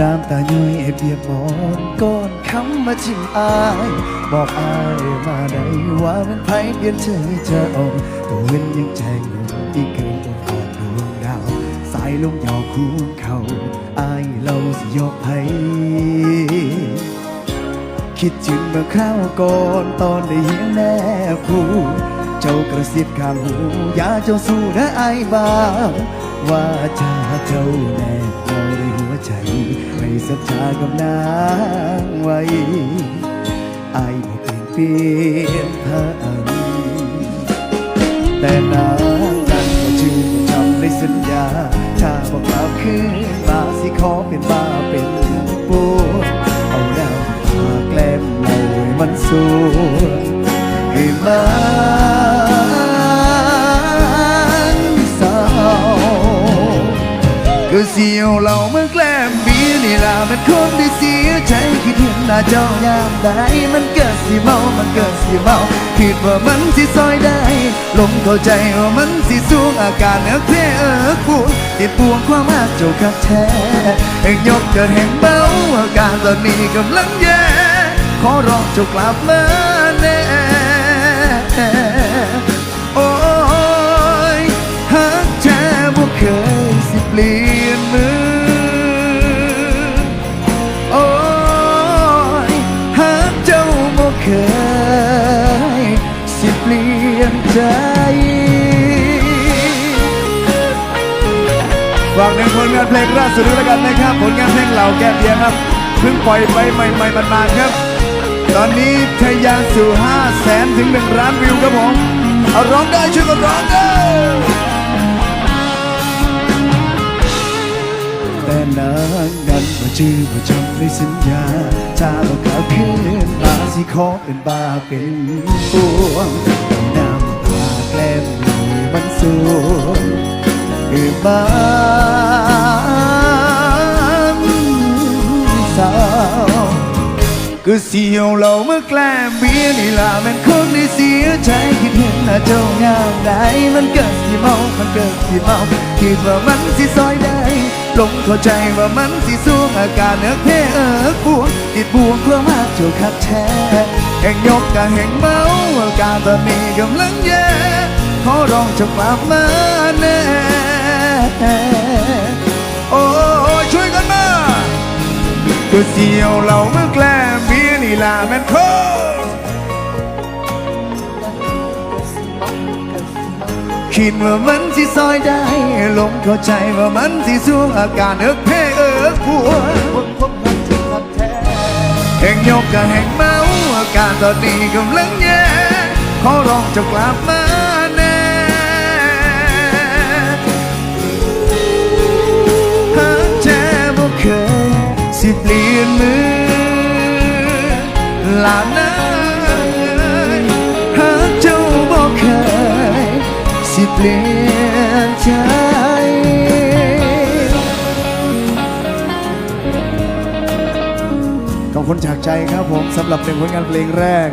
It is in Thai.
น้ำตาย้อยเปียกหมอนก้อนคำมาชิมอาย บอกอายมาได้ว่ามันไผเปลี่ยนใจจะออกตัวเว้นยังแจงลงที่เกินอกาสดวงดาว สายลงยอคูนเขาอายเราสิยกไผคิดถึงเมื่อคราวก่อนตอนได้เห็นแนบคู เจ้ากระซิบข้างหูอย่าเจ้าสู้นะไอ้บ้าว่าจะเจ้าแนบเราในหัวใจให้สัจจากับนางไว้ไอ้ายบอกเปลี่ยนเปลี่ยนทางแต่นางนั้นก็ชื่อจำในสัญญา ถ้าบอกกลับคืนมาสิขอเป็นบ้าเป็นปวดเอาน้ำพาแกล้มเราให้มันสูงให้มัน ก็เสียวเราเมื่อแกล้มบีนี่ล่ะมันคงได้เสียใจคิดเห็นหน้าเจ้ายามใดมันเกิดสิเมา มันเกิดสิเมาคิดว่ามันสิซอยได้ลงเข้าใจว่ามันสิสูงอาการเนื้อเพลเออปวดติดปวงความมากเจ้าคักแท้แห่งยกเกิดแห่งเบาอาการตอนนี้กำลังแย่ขอร้องเจ้ากลับมา ใจ ฝากในผลงานเพลงล่าสุดด้วยแล้วกันนะครับ ผลงานเพลงเหล่าแก้เพียงครับเพิ่งปล่อยไปใหม่ๆมันมาครับ ตอนนี้ทะยานสู่5แสนถึง1ล้านวิวครับผมเอาร้องได้ช่วยกันร้องเด้อแต่นางนั้นมาจื้อมาจำในสัญญา ถ้าเรากลับคืนมาสิขอเป็นบ้าเป็นปวงเอาน้ำต แต้มลอยมันสูงคือบานสาวก็เสียวเราเมื่อแกล้มเบียนี่ล่ะมันคงได้เสียใจคิดเห็นหน้าเจ้างามได้มันเกิดสิเมามันเกิดสิเมาคิดว่ามันสิซอยได้ลงเข้าใจว่ามันสิสูงอาการเนื้อเพเออปวงติดบวงเพื่อมากเจ้าคัดแท้แห่งยกกะแห่งเมาอาการตอนนี้กำลังแย่ ขอร้องจากลับมาแน่โอ้ช่วยกันมาก็เสียวเราเมื่อแกล้มเบียนี่ล่ะแม่นโคคิดว่ามันสิซอยได้ลงเข้าใจว่ามันสิสูงอาการเอิกเพเอิกผัวแห่งยกกับแห่งเมาอาการตอนนี้กำลังแย่ขอร้องจากลับมา ลานาหากเจ้าบอกเคยสิเปลี่ยนใจขอบคุณจากใจครับผมสำหรับหนึ่งผลงานเพลงแรก